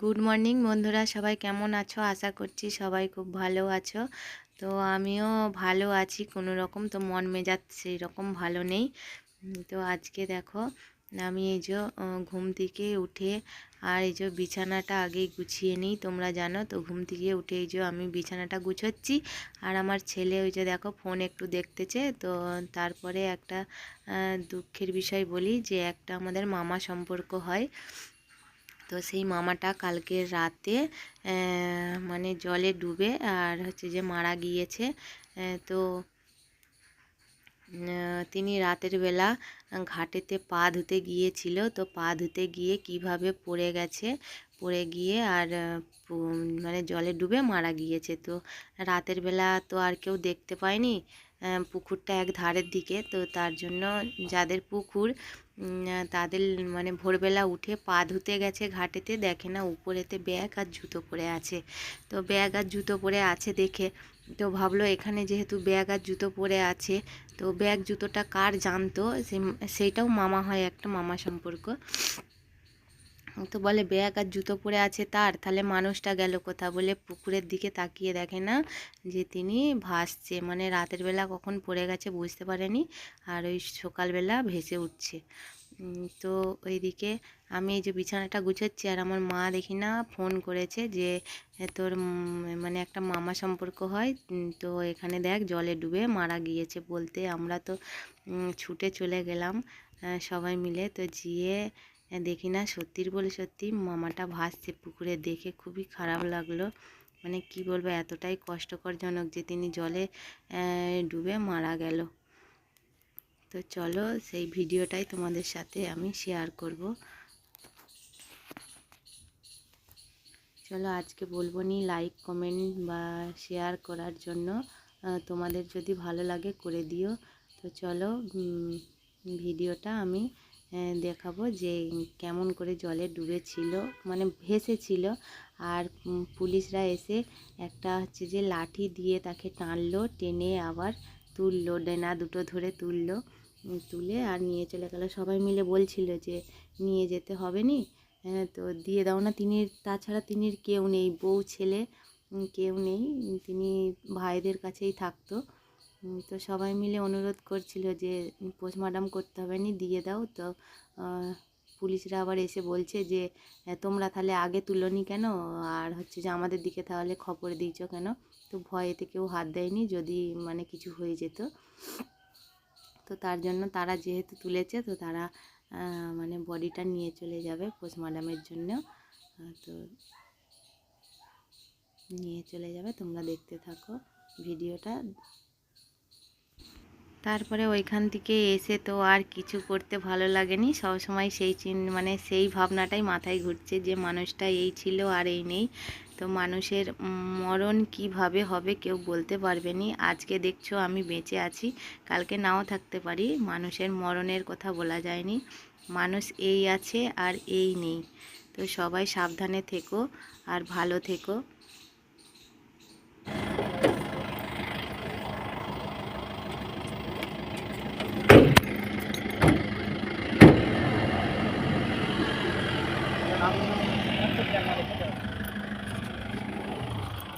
Good morning বন্ধুরা, সবাই কেমন আছো? আশা করছি সবাই খুব ভালো আছো। তো আমিও ভালো আছি, কোনো রকম তো মন মেজাজ সেই রকম ভালো নেই। তো আজকে দেখো, আমি এই যে ঘুম থেকে উঠে আর এই যে বিছানাটা আগেই গুছিয়ে নিই, তোমরা জানো তো ঘুম থেকে উঠে এই যে আমি বিছানাটা গুছোচ্ছি। আর আমার ছেলে ওই যে দেখো ফোন একটু দেখতেছে, তো তারপরে একটা দুঃখের বিষয় বলি যে একটা আমাদের মামা সম্পর্ক হয়। তো সেই মামাটা কালকে রাতে মানে জলে ডুবে আর হচ্ছে যে মারা গিয়েছে। তো তিনি রাতের বেলা ঘাটেতে পা ধুতে গিয়েছিল। তো পা ধুতে গিয়ে কীভাবে পড়ে গেছে? পড়ে গিয়ে আর মানে জলে ডুবে মারা গিয়েছে। তো রাতের বেলা তো আর কেউ দেখতে পায়নি। পুকুরটা এক ধারের দিকে, তো তার জন্য যাদের পুকুর তাদের মানে ভোরবেলা উঠে পা ধুতে গেছে ঘাটেতে, দেখে না উপরেতে ব্যাগ আর জুতো পরে আছে। তো ব্যাগ আর জুতো পরে আছে দেখে, তো ভাবলো এখানে যেহেতু ব্যাগ আর জুতো পরে আছে, তো ব্যাগ জুতোটা কার জানতো? সে- সেইটাও মামা হয়, একটা মামা সম্পর্ক। তো বলে, ব্যাগ আর জুতো পরে আছে তার, তাহলে মানুষটা গেল কোথা বলে পুকুরের দিকে তাকিয়ে দেখে না যে তিনি ভাসছে। মানে রাতের বেলা কখন পড়ে গেছে বুঝতে পারেনি আর ওই সকালবেলা ভেসে উঠছে। তো ওইদিকে আমি এই যে বিছানাটা গুছাচ্ছি আর আমার মা দেখি না ফোন করেছে যে তোর মানে একটা মামা সম্পর্ক হয় তো এখানে দেখ জলে ডুবে মারা গিয়েছে বলতে আমরা তো ছুটে চলে গেলাম সবাই মিলে। তো গিয়ে দেখি না, সত্যির বলে সত্যি, মামাটা ভাসছে পুকুরে দেখে খুবই খারাপ লাগল। মানে কি বলব, এতটাই কষ্টকরজনক যে তিনি জলে ডুবে মারা গেল। তো চলো, সেই ভিডিওটাই তোমাদের সাথে আমি শেয়ার করব। চলো, আজকে বলব নি লাইক কমেন্ট বা শেয়ার করার জন্য তোমাদের যদি ভালো লাগে করে দিও। তো চলো ভিডিওটা আমি দেখাবো যে কেমন করে জলে ডুবেছিল মানে ভেসেছিল। আর পুলিশরা এসে একটা হচ্ছে যে লাঠি দিয়ে তাকে টানলো, টেনে আবার তুললো, ডেনা দুটো ধরে তুললো তুলে আর নিয়ে চলে গেল। সবাই মিলে বলছিল যে, নিয়ে যেতে হবে নি? তো দিয়ে দাও না, তিনি তাছাড়া তিনির কেউ নেই, বউ, ছেলে কেউ নেই। তিনি ভাইদের কাছেই থাকতো। তো সবাই মিলে অনুরোধ করছিল যে পোস্টমর্টম করতে হবে নি দিয়ে দাও। তো পুলিশরা আবার এসে বলছে যে "হ্যাঁ, তোমরা তাহলে আগে তুলোনি কেন? আর হচ্ছে যে আমাদের দিকে তাহলে খবর দিয়েছ কেন? তো ভয়েতে কেউ হাত দেয়নি যদি মানে কিছু হয়ে যেত। তো তার জন্য তারা যেহেতু তুলেছে তো তারা মানে বডিটা নিয়ে চলে যাবে পোস্টমর্টমের জন্য। তো নিয়ে চলে যাবে তোমরা দেখতে থাকো ভিডিওটা। তারপরে ওইখান থেকে এসে তো আর কিছু করতে ভালো লাগেনি। সবসময় সেই চিন মানে সেই ভাবনাটাই মাথায় ঘুরছে যে মানুষটা এই ছিল আর এই নেই। তো মানুষের মরণ কীভাবে হবে কেউ বলতে পারবে নি আজকে দেখছ আমি বেঁচে আছি, কালকে নাও থাকতে পারি। মানুষের মরণের কথা বলা যায়নি। মানুষ এই আছে আর এই নেই। তো সবাই সাবধানে থেকো আর ভালো থেকো।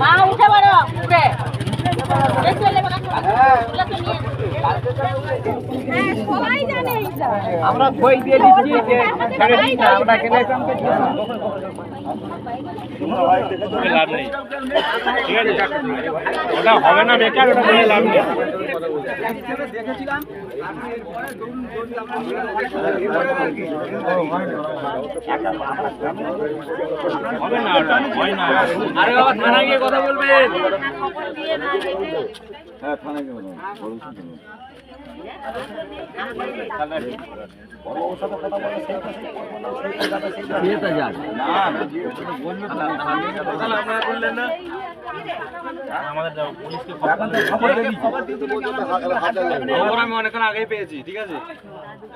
মা উঠে পড়ো উঠে সবাই জানে। আমরা বই দিয়ে দিচ্ছি যে ছেড়ে না আমরা কেনে লাভ নেই ঠিক আছে ওটা হবে না বেকার ওটা বলে লাভ নেই। হবে না ওটা হয় না। আরে বাবা থানায় গিয়ে কথা বলবেন খবর আমি অনেকক্ষণ আগেই পেয়েছি ঠিক আছে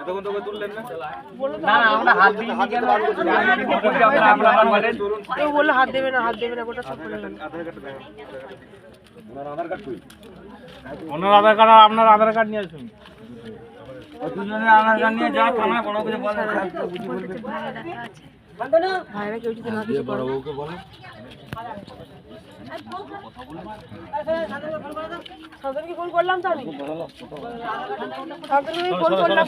এতক্ষণ তোকে তুললেন না না আমরা হাত দিয়ে হাত দেবে না হাত দেবে না গোটা সব ওনার আধার কার্ড আর আপনার আধার কার্ড নিয়ে আসুন। দুজনে আনার গান নিয়ে যা থানা কোনো কিছু বলে। ভাইরা কেউ যদি না কিছু করে সাধারণকে ফোন করলাম তো আমি সাধারণকে ফোন করলাম